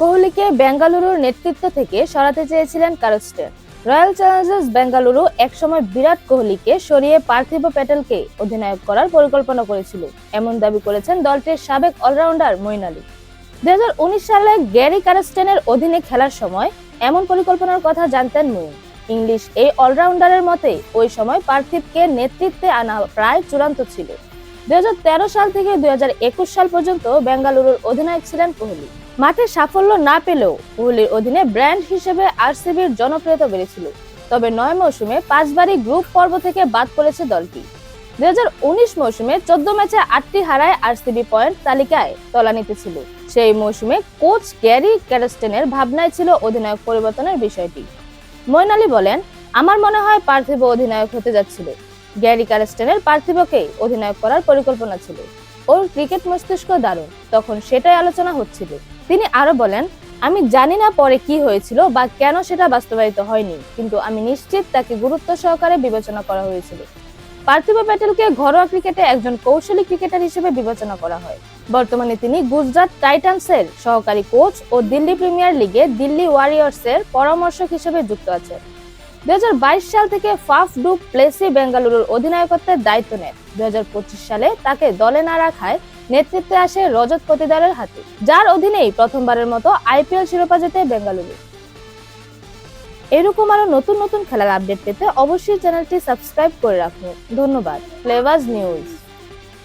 কোহলিকে বেঙ্গালুরুর নেতৃত্ব থেকে সরাতে চেয়েছিলেন কারস্টেন রয়্যাল চ্যালেঞ্জার্স বেঙ্গালুরু একসময় বিরাট কোহলিকে সরিয়ে পার্থিব প্যাটেলকে অধিনায়ক করার পরিকল্পনা করেছিল। এমন দাবি করেছেন দলটির সাবেক অলরাউন্ডার মইন আলী। দুই সালে গ্যারি কারস্টেনের অধীনে খেলার সময় এমন পরিকল্পনার কথা জানতেন মইন ইংলিশ এই অলরাউন্ডারের মতে, ওই সময় পার্থিবকে নেতৃত্বে আনা প্রায় চূড়ান্ত ছিল। দুই হাজার তেরো সাল থেকে দুই হাজার একুশ সাল পর্যন্ত বেঙ্গালুরুর অধিনায়ক ছিলেন কোহলি। মাঠে সাফল্য না পেলেও কোহলির অধীনে ব্র্যান্ড হিসেবে আরসিবির জনপ্রিয়তা বেড়েছিল। তবে নয় মৌসুমে পাঁচবারই গ্রুপ পর্ব থেকে বাদ পড়েছে দলটি। দু হাজার উনিশ মৌসুমে চোদ্দ ম্যাচে আটটি হারায় আরসিবি পয়েন্ট তালিকায় তলানিতে ছিল সেই মৌসুমে কোচ গ্যারি ক্যারেস্টেনের ভাবনায় ছিল অধিনায়ক পরিবর্তনের বিষয়টি। মইন আলী বলেন, আমার মনে হয় পার্থিব অধিনায়ক হতে যাচ্ছিল। গ্যারি ক্যারেস্টেনের পার্থিবকে অধিনায়ক করার পরিকল্পনা ছিল। ওর ক্রিকেট মস্তিষ্ক দারুণ। তখন সেটাই আলোচনা হচ্ছিল। তিনি আরও বলেন, আমি জানি না পরে কি হয়েছিল বা কেন সেটা বাস্তবায়িত হয়নি, কিন্তু আমি নিশ্চিত তাকে গুরুত্ব সহকারে বিবেচনা করা হয়েছিল। পার্থিব প্যাটেলকে ঘরোয়া ক্রিকেটে একজন কৌশলী ক্রিকেটার হিসেবে বিবেচনা করা হয়। বর্তমানে তিনি গুজরাট টাইটান্সের সহকারী কোচ ও দিল্লি প্রিমিয়ার লিগে দিল্লি ওয়ারিয়র্সের পরামর্শক হিসেবে যুক্ত আছেন। দুই হাজার বাইশ সাল থেকে ফাফ ডু প্লেসি বেঙ্গালুরুর অধিনায়কত্বের দায়িত্ব নেন। দুই হাজার পঁচিশ সালে তাকে দলে না রাখায় নেতৃত্বে আসে রজত পতিদারের হাতে, যার অধীনেই প্রথমবারের মতো আইপিএল শিরোপা জেতে বেঙ্গালুরু। এরকম আরও নতুন নতুন খেলার আপডেট পেতে অবশ্যই চ্যানেলটি সাবস্ক্রাইব করে রাখুন। ধন্যবাদ। Flavours news.